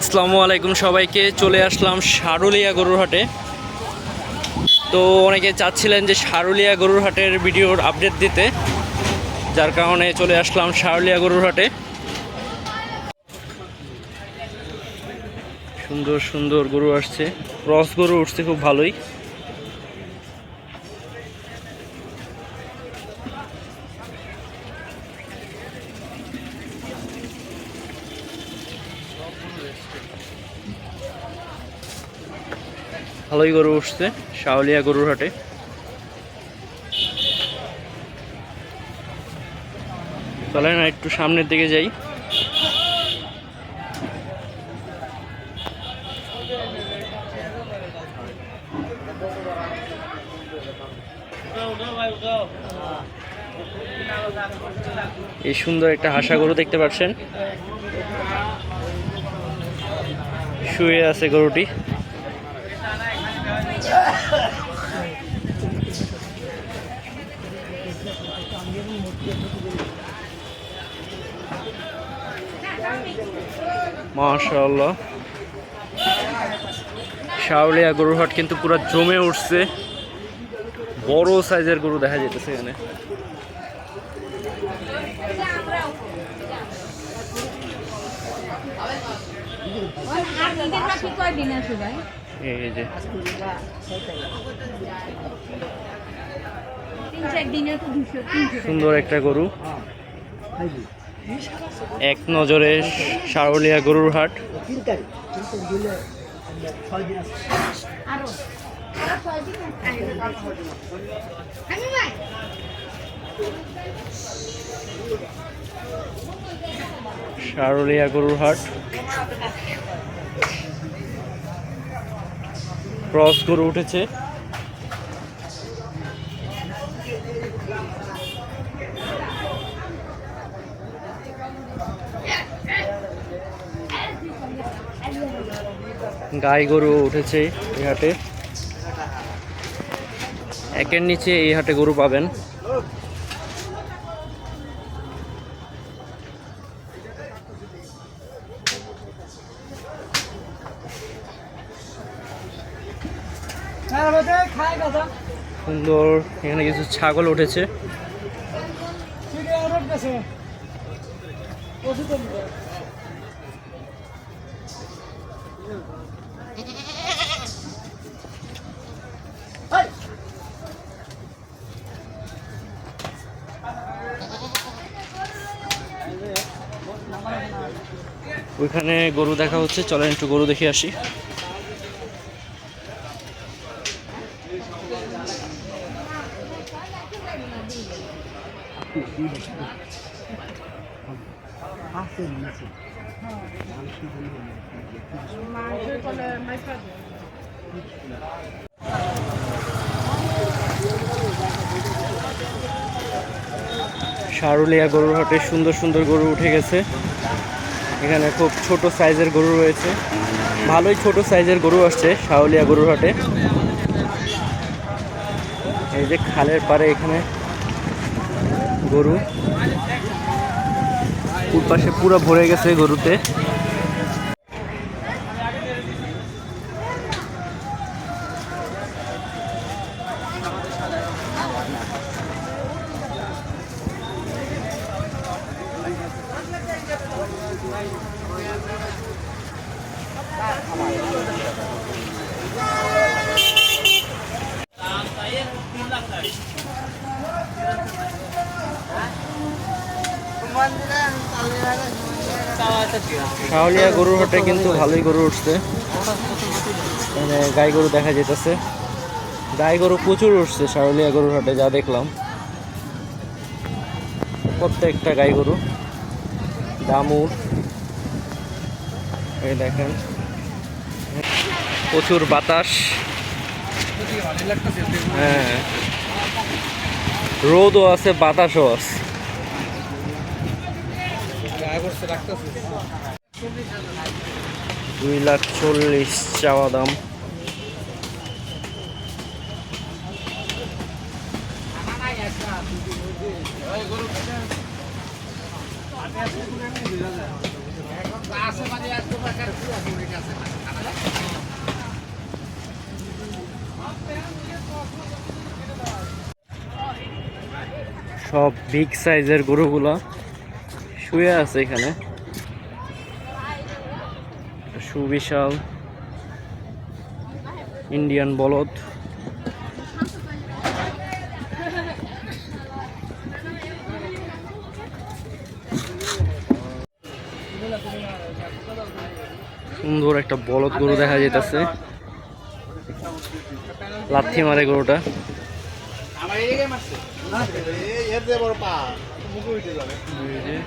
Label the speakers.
Speaker 1: আসসালামু আলাইকুম সবাইকে। চলে আসলাম সারুলিয়া গরুর হাটে। তো অনেকে চাচ্ছিলেন যে সারুলিয়া গরুর হাটের ভিডিওর আপডেট দিতে। যার কারণে চলে আসলাম সারুলিয়া গরুর হাটে। সুন্দর সুন্দর গরু আসছে। ক্রস গরু উঠছে খুব ভালোই। ভালোই গরু উঠছে, শাওলিয়া গরুর হাটে। চলেন একটু সামনের দিকে যাই। এই সুন্দর একটা হাসা গরু দেখতে পাচ্ছেন। শুয়ে আছে গরুটি। মাশাআল্লাহ। শাওলিয়া গরুর হাট কিন্তু পুরো জমে উঠছে। বড় সাইজের গরু দেখা যেতেছে এখানে। এই যে। সুন্দর একটা গরু। এক নজরে শাওলিয়া গরুর হাট। শারলিয়া গরুর হাট। ক্রস গরু উঠেছে। গাই গরু উঠেছে এই হাটে। একের নিচে এই হাটে গরু পাবেন। সুন্দর, এখানে কিছু ছাগল উঠেছে। ওইখানে গরু দেখা হচ্ছে চলেন একটু গরু দেখে আসি। সারুলিয়া গরুর হাটে সুন্দর সুন্দর গরু উঠে গেছে। এখানে খুব ছোট সাইজের গরু রয়েছে। ভালোই ছোট সাইজের গরু আসছে শাওলিয়া গরুর হাটে। এই যে খালের পারে এখানে গরু। পাশে পুরো ভরে গেছে গরুতে। শাওলিয়া গরুর হাটে কিন্তু ভালোই গরু উঠছে। মানে গাই গরু দেখা যেতেছে গাই গরু প্রচুর উঠছে শাওলিয়া গরুর হাটে, যা দেখলাম। প্রত্যেকটা গাই গরু। দামুর। এই দেখেন। প্রচুর বাতাস। হ্যাঁ। রোদও আছে বাতাসও আছে। দুই লাখ চল্লিশ চাওয়া দাম। সব বিগ সাইজের গরুগুলো শুয়ে আছে এখানে। সুবিশাল ইন্ডিয়ান বলদ। সুন্দর একটা বলদ গরু দেখা যেতেছে লাথি মারে গরুটা।
Speaker 2: এর